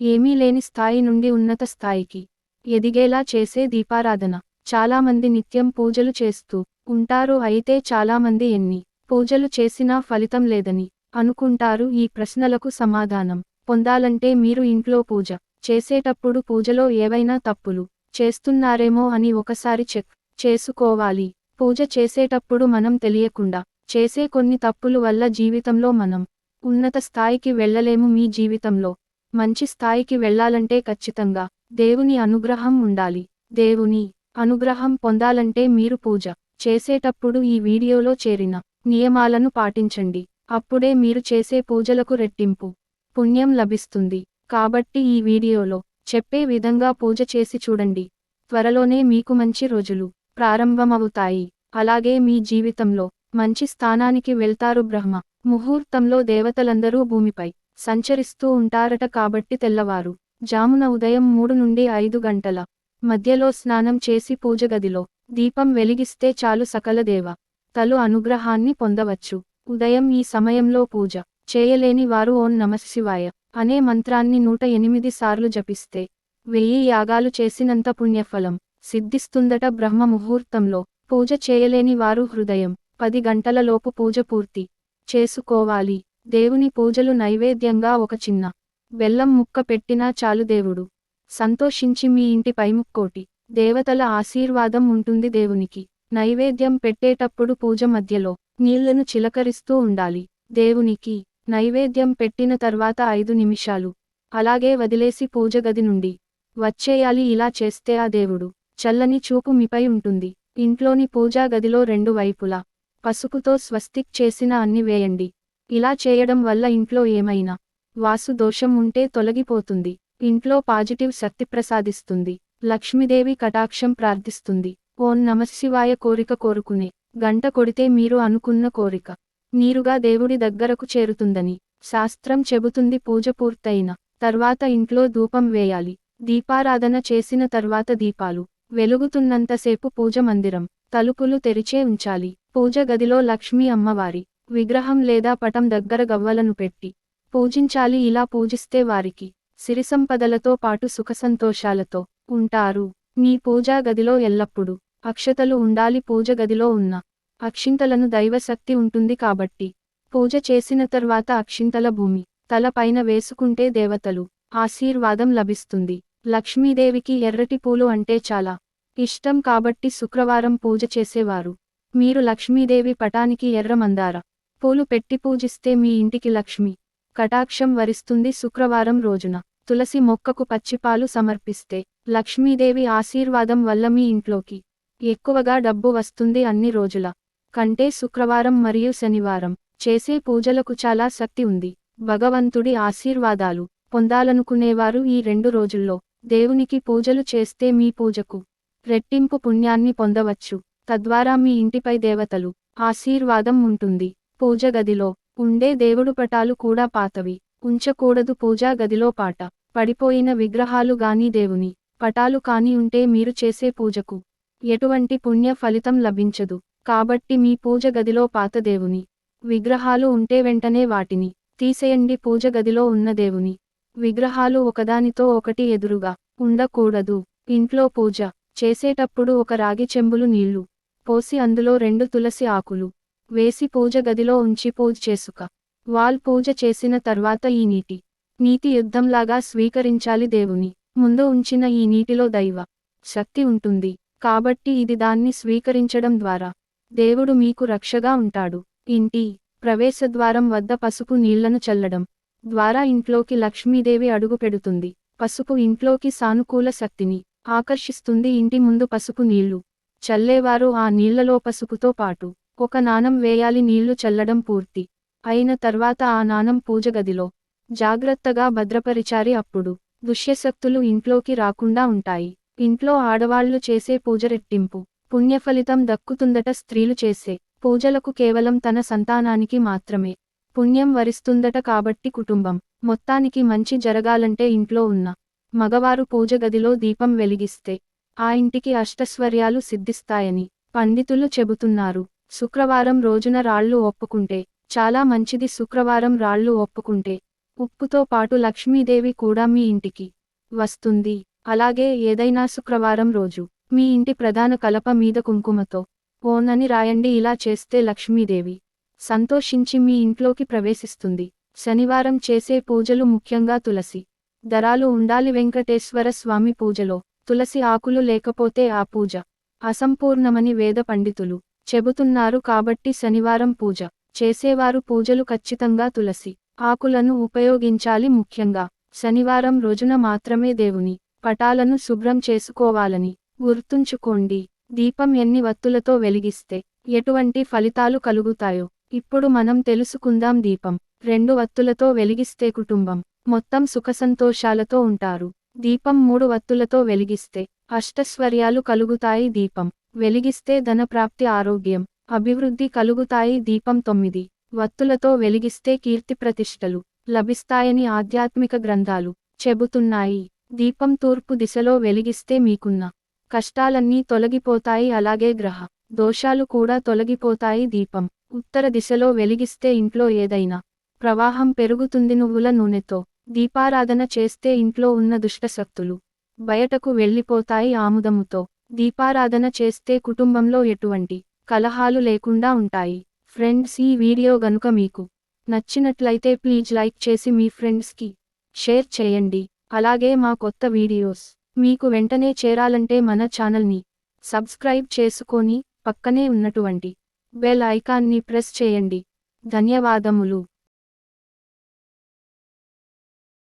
ఏమీ లేని స్థాయి నుండి ఉన్నత స్థాయికి ఎదిగేలా చేసే దీపారాధన. చాలామంది నిత్యం పూజలు చేస్తూ ఉంటారు అయితే చాలామంది ఎన్ని పూజలు చేసినా ఫలితం లేదని అనుకుంటారు. ఈ ప్రశ్నలకు సమాధానం పొందాలంటే మీరు ఇంట్లో పూజ చేసేటప్పుడు పూజలో ఏవైనా తప్పులు చేస్తున్నారేమో అని ఒకసారి చెక్ చేసుకోవాలి. పూజ చేసేటప్పుడు మనం తెలియకుండా చేసే కొన్ని తప్పులు వల్ల జీవితంలో మనం ఉన్నత స్థాయికి వెళ్ళలేము. మీ జీవితంలో మంచి స్థాయికి వెళ్ళాలంటే ఖచ్చితంగా దేవుని అనుగ్రహం ఉండాలి. దేవుని అనుగ్రహం పొందాలంటే మీరు పూజ చేసేటప్పుడు ఈ వీడియోలో చేరిన నియమాలను పాటించండి. అప్పుడే మీరు చేసే పూజలకు రెట్టింపు పుణ్యం లభిస్తుంది. కాబట్టి ఈ వీడియోలో చెప్పే విధంగా పూజ చేసి చూడండి. త్వరలోనే మీకు మంచి రోజులు ప్రారంభమవుతాయి. అలాగే మీ జీవితంలో మంచి స్థానానికి వెళ్తారు బ్రహ్మ. ముహూర్తంలో దేవతలందరూ భూమిపై సంచరిస్తూ ఉంటారట కాబట్టి తెల్లవారు. జామున ఉదయం మూడు నుండి ఐదు గంటల మధ్యలో స్నానం చేసి పూజగదిలో దీపం వెలిగిస్తే చాలు సకలదేవ తలు అనుగ్రహాన్ని పొందవచ్చు. ఉదయం ఈ సమయంలో పూజ చేయలేని వారు ఓం నమశివాయ అనే మంత్రాన్ని నూట ఎనిమిది సార్లు జపిస్తే వెయ్యి యాగాలు చేసినంత పుణ్యఫలం సిద్ధిస్తుందట బ్రహ్మ ముహూర్తంలో. పూజ చేయలేని వారు హృదయం పది గంటలలోపు పూజ పూర్తి చేసుకోవాలి. దేవుని పూజలు నైవేద్యంగా ఒక చిన్న బెల్లం ముక్క పెట్టినా చాలు దేవుడు. సంతోషించి మీ ఇంటి పైముక్కోటి. దేవతల ఆశీర్వాదం ఉంటుంది దేవునికి. నైవేద్యం పెట్టేటప్పుడు పూజ మధ్యలో నీళ్ళను చిలకరిస్తూ ఉండాలి. దేవునికి నైవేద్యం పెట్టిన తర్వాత ఐదు నిమిషాలు. అలాగే వదిలేసి పూజ గది నుండి వచ్చేయాలి ఇలా చేస్తే ఆ దేవుడు చల్లని చూపు మీపై ఉంటుంది. ఇంట్లోని పూజా గదిలో రెండు వైపులా పసుపుతో స్వస్తిక్ చేసిన అన్ని వేయండి. ఇలా చేయడం వల్ల ఇంట్లో ఏమైనా వాసు దోషం ఉంటే తొలగిపోతుంది. ఇంట్లో పాజిటివ్ శక్తి ప్రసాదిస్తుంది. లక్ష్మీదేవి కటాక్షం ప్రార్థిస్తుంది. ఓం నమశివాయ కోరిక కోరుకునే గంట కొడితే మీరు అనుకున్న కోరిక నీరుగా దేవుడి దగ్గరకు చేరుతుందని శాస్త్రం చెబుతుంది. పూజ పూర్తయిన తర్వాత ఇంట్లో ధూపం వేయాలి. దీపారాధన చేసిన తర్వాత దీపాలు వెలుగుతున్నంతసేపు పూజ మందిరం తలుపులు తెరిచే ఉంచాలి. పూజ గదిలో లక్ష్మీ అమ్మవారి విగ్రహం లేదా పటం దగ్గర గవ్వలను పెట్టి పూజించాలి. ఇలా పూజిస్తే వారికి సిరిసంపదలతో పాటు సుఖసంతోషాలతో ఉంటారు. మీ పూజా గదిలో ఎల్లప్పుడూ అక్షతలు ఉండాలి. పూజ గదిలో ఉన్న అక్షింతలను దైవశక్తి ఉంటుంది కాబట్టి పూజ చేసిన తర్వాత అక్షింతల భూమి తలపైన వేసుకుంటే దేవతలు ఆశీర్వాదం లభిస్తుంది. లక్ష్మీదేవికి ఎర్రటి పూలు అంటే చాలా ఇష్టం కాబట్టి శుక్రవారం పూజ చేసేవారు. మీరు లక్ష్మీదేవి పటానికి ఎర్ర మందార పూలు పెట్టి పూజిస్తే మీ ఇంటికి లక్ష్మి. కటాక్షం వరిస్తుంది శుక్రవారం రోజున. తులసి మొక్కకు పచ్చిపాలు సమర్పిస్తే. లక్ష్మీదేవి ఆశీర్వాదం వల్ల మీ ఇంట్లోకి. ఎక్కువగా డబ్బు వస్తుంది అన్ని రోజుల. కంటే శుక్రవారం మరియు శనివారం. చేసే పూజలకు చాలా శక్తి ఉంది. భగవంతుడి ఆశీర్వాదాలు. పొందాలనుకునేవారు ఈ రెండు రోజుల్లో. దేవునికి పూజలు చేస్తే మీ పూజకు. రెట్టింపు పుణ్యాన్ని పొందవచ్చు. తద్వారా మీ ఇంటిపై దేవతలు. ఆశీర్వాదం ఉంటుంది. పూజగదిలో ఉండే దేవుడు పటాలు కూడా పాతవి. ఉంచకూడదు పూజా గదిలో పాట. పడిపోయిన విగ్రహాలు గాని దేవుని పటాలు కాని ఉంటే మీరు చేసే పూజకు ఎటువంటి పుణ్య ఫలితం లభించదు. కాబట్టి మీ పూజ గదిలో పాత దేవుని విగ్రహాలు ఉంటే వెంటనే వాటిని తీసేయండి. పూజ గదిలో ఉన్న దేవుని విగ్రహాలు ఒకదానితో ఒకటి ఎదురుగా ఉండకూడదు. ఇంట్లో పూజ చేసేటప్పుడు ఒక రాగి చెంబులు నీళ్ళు పోసి అందులో రెండు తులసి ఆకులు వేసి పూజ గదిలో ఉంచి పూజ చేసుక. వాల్ పూజ చేసిన తర్వాత ఈ నీటి నీతి యుద్ధంలాగా స్వీకరించాలి దేవుని. ముందు ఉంచిన ఈ నీటిలో దైవ శక్తి ఉంటుంది. కాబట్టి ఇది దాన్ని స్వీకరించడం ద్వారా. దేవుడు మీకు రక్షగా ఉంటాడు. ఇంటి ప్రవేశద్వారం వద్ద పసుపు నీళ్ళను చల్లడం ద్వారా ఇంట్లోకి లక్ష్మీదేవి అడుగు పెడుతుంది. పసుపు ఇంట్లోకి సానుకూల శక్తిని ఆకర్షిస్తుంది. ఇంటి ముందు పసుపు నీళ్ళు చల్లేవారు ఆ నీళ్ళలో పసుపుతో పాటు ఒక నాణం వేయాలి నీళ్ళు చల్లడం పూర్తి. అయిన తర్వాత ఆ నాణం పూజ గదిలో. జాగ్రత్తగా భద్రపరిచారి అప్పుడు. దుష్యశక్తులు ఇంట్లోకి రాకుండా ఉంటాయి. ఇంట్లో ఆడవాళ్ళు చేసే పూజ రెట్టింపు. పుణ్యఫలితం దక్కుతుందట స్త్రీలు చేసే పూజలకు కేవలం తన సంతానానికి మాత్రమే. పుణ్యం వరిస్తుందట కాబట్టి కుటుంబం. మొత్తానికి మంచి జరగాలంటే ఇంట్లో ఉన్న మగవారు పూజ గదిలో దీపం వెలిగిస్తే ఆ ఇంటికి అష్టస్వర్యాలు సిద్ధిస్తాయని పండితులు చెబుతున్నారు. శుక్రవారం రోజున రాళ్ళు ఒప్పుకుంటే చాలా మంచిది శుక్రవారం రాళ్ళు ఒప్పుకుంటే. ఉప్పుతో పాటు లక్ష్మీదేవి కూడా మీ ఇంటికి వస్తుంది. అలాగే ఏదైనా శుక్రవారం రోజు మీ ఇంటి ప్రధాన కలప మీద కుంకుమతో ఓనని రాయండి. ఇలా చేస్తే లక్ష్మీదేవి సంతోషించి మీ ఇంట్లోకి ప్రవేశిస్తుంది. శనివారం చేసే పూజలు ముఖ్యంగా తులసి దరాలు ఉండాలి. వెంకటేశ్వర స్వామి పూజలో తులసి ఆకులు లేకపోతే ఆ పూజ అసంపూర్ణమని వేద పండితులు చెబుతున్నారు కాబట్టి శనివారం పూజ. చేసేవారు పూజలు ఖచ్చితంగా తులసి ఆకులను ఉపయోగించాలి ముఖ్యంగా. శనివారం రోజున మాత్రమే దేవుని పటాలను శుభ్రం చేసుకోవాలని గుర్తుంచుకోండి. దీపం ఎన్ని వత్తులతో వెలిగిస్తే ఎటువంటి ఫలితాలు కలుగుతాయో. ఇప్పుడు మనం తెలుసుకుందాం దీపం. రెండు వత్తులతో వెలిగిస్తే కుటుంబం మొత్తం సుఖసంతోషాలతో ఉంటారు. దీపం మూడు వత్తులతో వెలిగిస్తే అష్టస్వర్యాలు కలుగుతాయి దీపం. వెలిగిస్తే ధనప్రాప్తి ఆరోగ్యం. అభివృద్ధి కలుగుతాయి దీపం తొమ్మిది. వత్తులతో వెలిగిస్తే కీర్తి ప్రతిష్టలు లభిస్తాయని ఆధ్యాత్మిక గ్రంథాలు చెబుతున్నాయి. దీపం తూర్పు దిశలో వెలిగిస్తే మీకున్న కష్టాలన్నీ తొలగిపోతాయి. అలాగే గ్రహ దోషాలు కూడా తొలగిపోతాయి. దీపం ఉత్తర దిశలో వెలిగిస్తే ఇంట్లో ఏదైనా ప్రవాహం పెరుగుతుంది. నువ్వుల నూనెతో దీపారాధన చేస్తే ఇంట్లో ఉన్న దుష్టశక్తులు బయటకు వెళ్ళిపోతాయి. ఆముదముతో దీపారాధన చేస్తే కుటుంబంలో ఎటువంటి కలహాలు లేకుండా ఉంటాయి. ఫ్రెండ్స్ ఈ వీడియో గనుక మీకు నచ్చినట్లయితే ప్లీజ్ లైక్ చేసి మీ ఫ్రెండ్స్కి షేర్ చేయండి. అలాగే మా కొత్త వీడియోస్ మీకు వెంటనే చేరాలంటే మన ఛానల్ని సబ్స్క్రైబ్ చేసుకొని పక్కనే ఉన్నటువంటి బెల్ ఐకాన్ని ప్రెస్ చేయండి. ధన్యవాదములు.